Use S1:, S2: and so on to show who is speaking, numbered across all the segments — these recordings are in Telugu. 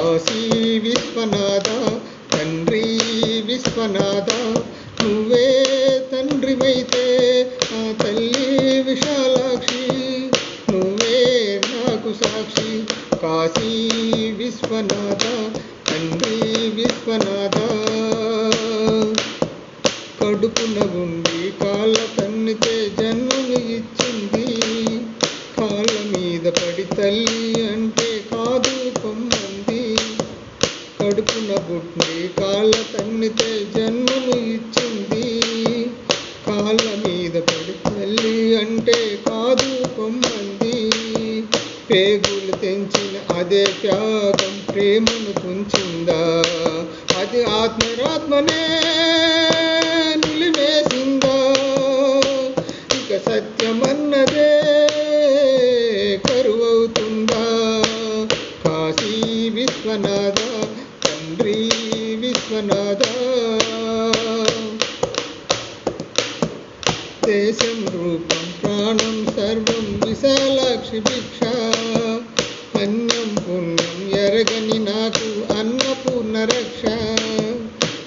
S1: కాశీ విశ్వనాథ తండ్రి విశ్వనాథ నువ్వే తండ్రివైతే ఆ తల్లి విశాలాక్షి నువ్వే నాకు సాక్షి. కాశీ విశ్వనాథ తండ్రి విశ్వనాథ. కడుపున ఉండి కాళ్ళ పుట్టి కాళ్ళ తన్నితే జన్మను ఇచ్చింది. కాళ్ళ మీద పడి తల్లి అంటే కాదు కొమ్మంది. పేగులు తెంచిన అదే త్యాగం ప్రేమను తుంచిందా. అది ఆత్మరాత్మనే నిలివేసిందా. ఇక సత్యమన్నదే కరువవుతుందా. కాశీ విశ్వనాథ విశ్వనాథ దేశం రూపం ప్రాణం సర్వం విశాలాక్షి భిక్ష. అన్యం పుణ్యం ఎరగని నాకు అన్నపూర్ణ రక్ష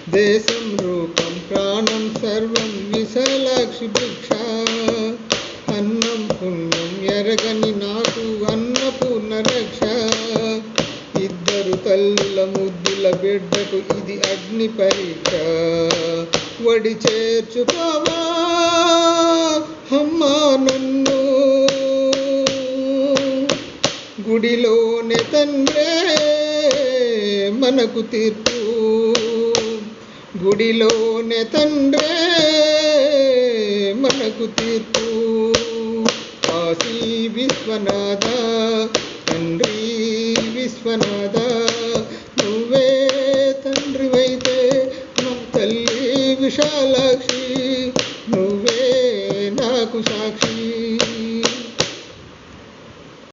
S1: దేశం రూపం ప్రాణం సర్వం విశాలాక్షి భిక్ష. అన్నం పుణ్యం ఎరగని నాకు అన్నపూర్ణ రక్ష తల్లుల ముద్దుల బిడ్డకు ఇది అగ్ని పరీక్ష. వడి చేర్చుకోవా అమ్మా నన్ను. గుడిలోనే తండ్రే మనకు తీర్పు. గుడిలోనే తండ్రే మనకు తీర్పు. కాశీ విశ్వనాథ తండ్రి విశ్వనాథ నువ్వే తండ్రివైతే నా తల్లి విశాలాక్షి నువ్వే నాకు సాక్షి.